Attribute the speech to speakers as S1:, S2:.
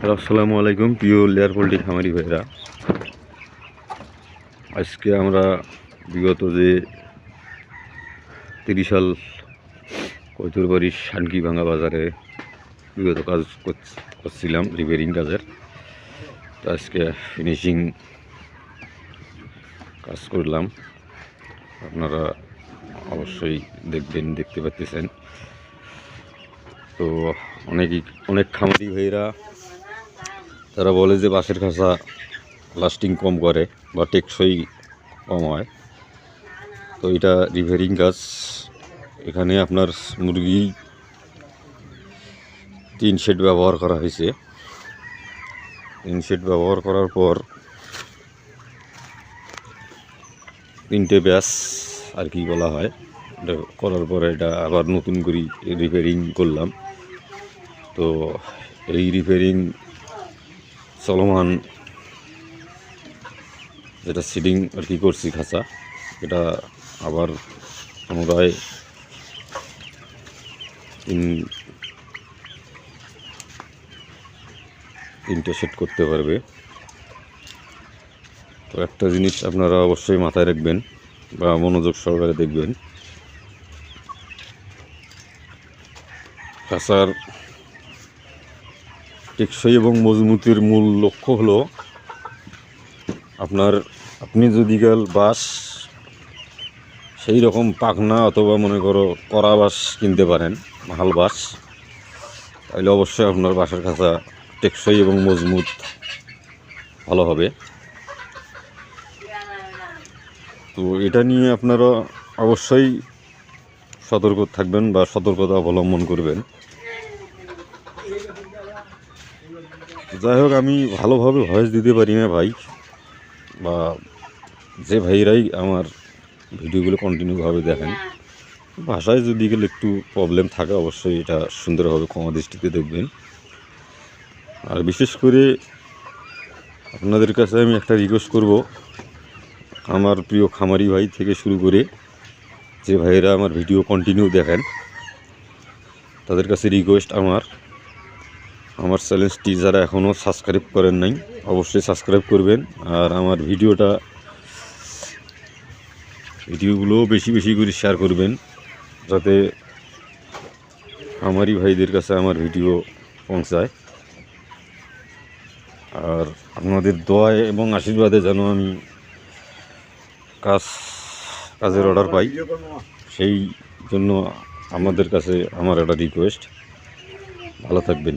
S1: Hello, আসসালামু আলাইকুম, প্রিয় লেয়ার পোল্ট্রি খামারি ভাইরা আজকে আমরা বিগত যে তিরিশ সাল কৈতুরবাড়ির শানকি ভাঙা বাজারে বিগত কাজ করছ- করছিলাম রিপেয়ারিং কাজের। তো আজকে ফিনিশিং কাজ করলাম। আপনারা অবশ্যই দেখবেন, দেখতে পাচ্ছেন। তো অনেকই অনেক খামারি ভাইরা তারা বলে যে বাঁশের খাঁচা লাস্টিং কম করে বা টেকসই কম হয়। তো এটা রিপেয়ারিং কাজ। এখানে আপনার মুরগি তিন শেড ব্যবহার করা হয়েছে। তিন শেড ব্যবহার করার পর তিনটে ব্যাস আর কি বলা হয়। এটা করার পরে এটা আবার নতুন করে রিপেয়ারিং করলাম। তো এই রিপেয়ারিং চলমান যেটা সিডিং আর কি করছি খাঁচা, এটা আবার পুনরায় তিন তিনটে সেট করতে পারবে। তো একটা জিনিস আপনারা অবশ্যই মাথায় রাখবেন বা মনোযোগ সহকারে দেখবেন। খাঁচার টেকসই এবং মজবুতির মূল লক্ষ্য হলো আপনার, আপনি যদি গেল বাস, সেই রকম পাখনা অথবা মনে করো কড়া বাস কিনতে পারেন, মাহাল বাস, তাহলে অবশ্যই আপনার বাসের খাঁচা টেকসই এবং মজবুত ভালো হবে। তো এটা নিয়ে আপনারা অবশ্যই সতর্ক থাকবেন বা সতর্কতা অবলম্বন করবেন। যাই হোক, আমি ভালোভাবে ভয়েস দিতে পারি না ভাই। বা যে ভাইরাই আমার ভিডিওগুলো কন্টিনিউভাবে দেখেন, ভাষায় যদি গেলে একটু প্রবলেম থাকে, অবশ্যই এটা সুন্দরভাবে ক্ষমা দৃষ্টিতে দেখবেন। আর বিশেষ করে আপনাদের কাছে আমি একটা রিকোয়েস্ট করব, আমার প্রিয় খামারি ভাই থেকে শুরু করে যে ভাইয়েরা আমার ভিডিও কন্টিনিউ দেখেন, তাদের কাছে রিকোয়েস্ট আমার। আমার চ্যানেলটি যারা এখনও সাবস্ক্রাইব করেন নাই, অবশ্যই সাবস্ক্রাইব করবেন। আর আমার ভিডিওটা, ভিডিওগুলো বেশি বেশি করে শেয়ার করবেন, যাতে আমারই ভাইদের কাছে আমার ভিডিও পৌঁছায়। আর আপনাদের দোয়ায় এবং আশীর্বাদে যেন আমি কাজ, কাজের অর্ডার পাই। সেই জন্য আমাদের কাছে আমার একটা রিকোয়েস্ট ভালো থাকবেন।